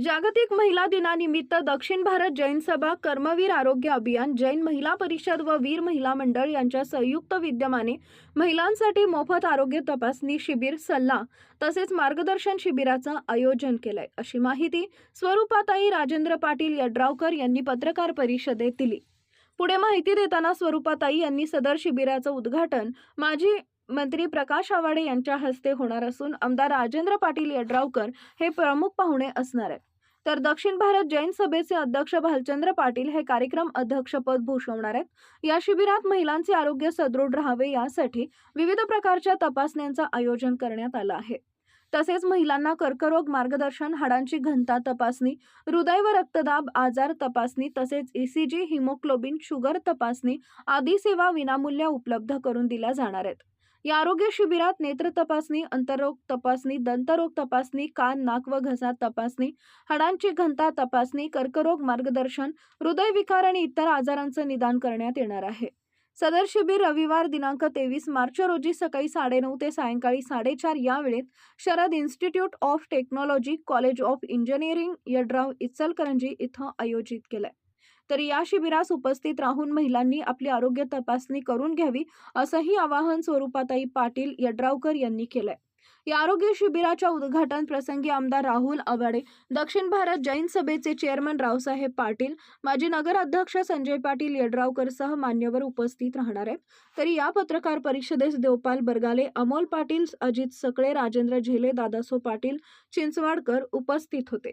जागतिक महिला दिनानिमित्त दक्षिण भारत जैन सभा कर्मवीर आरोग्य अभियान जैन महिला परिषद व वीर महिला मंडळ यांच्या संयुक्त विद्यमाने महिलांसाठी मोफत आरोग्य तपासणी शिबिर सल्ला तसेच मार्गदर्शन शिबिराचं आयोजन केलंय. अशी माहिती स्वरूपाताई राजेंद्र पाटील यड्रावकर यांनी पत्रकार परिषदेत दिली. पुढे माहिती देताना स्वरूपाताई यांनी सदर शिबिराचं उद्घाटन माजी मंत्री प्रकाश आवाडे यांच्या हस्ते होणार असून आमदार राजेंद्र पाटील यड्रावकर हे प्रमुख पाहुणे असणार आहेत. तर दक्षिण भारत जैन सभेचे अध्यक्ष भालचंद्र पाटील हे कार्यक्रम अध्यक्षपद भूषवणार आहेत. या शिबिरात महिलांचे आरोग्य सदृढ राहावे यासाठी विविध प्रकारच्या तपासण्यांचं आयोजन करण्यात आलं आहे. तसेच महिलांना कर्करोग मार्गदर्शन हाडांची घनता तपासणी हृदय व रक्तदाब आजार तपासणी तसेच ईसीजी हिमोग्लोबिन शुगर तपासणी आदी सेवा विनामूल्य उपलब्ध करून दिल्या जाणार आहेत. या आरोग्य शिबिरात नेत्र तपासणी अंतरोग तपासणी दंतरोग तपासणी कान नाक व घसा तपासणी हाडांची घनता तपासणी कर्करोग मार्गदर्शन हृदयविकार आणि इतर आजारांचं निदान करण्यात येणार आहे. सदर शिबिर रविवार दिनांक तेवीस मार्च रोजी सकाळी साडेनऊ ते सायंकाळी साडेचार या वेळेत Sharad institute of technology college of engineering Yadrav Ichalkaranji इथं आयोजित केलंय. तर या शिबिरास उपस्थित राहून महिलांनी आपली आरोग्य तपासणी करून घ्यावी असंही आवाहन स्वरूपाताई पाटील यड्रावकर यांनी केलंय. या आरोग्य शिबिराच्या उद्घाटन प्रसंगी आमदार राहुल आवाडे दक्षिण भारत जैन सभेचे चेअरमन रावसाहेब पाटील माजी नगराध्यक्ष संजय पाटील यड्रावकर सह मान्यवर उपस्थित राहणार आहेत. तरी या पत्रकार परिषदेस देवपाल बरगाले अमोल पाटील अजित सकळे राजेंद्र झेले दादासो पाटील चिंचवाडकर उपस्थित होते.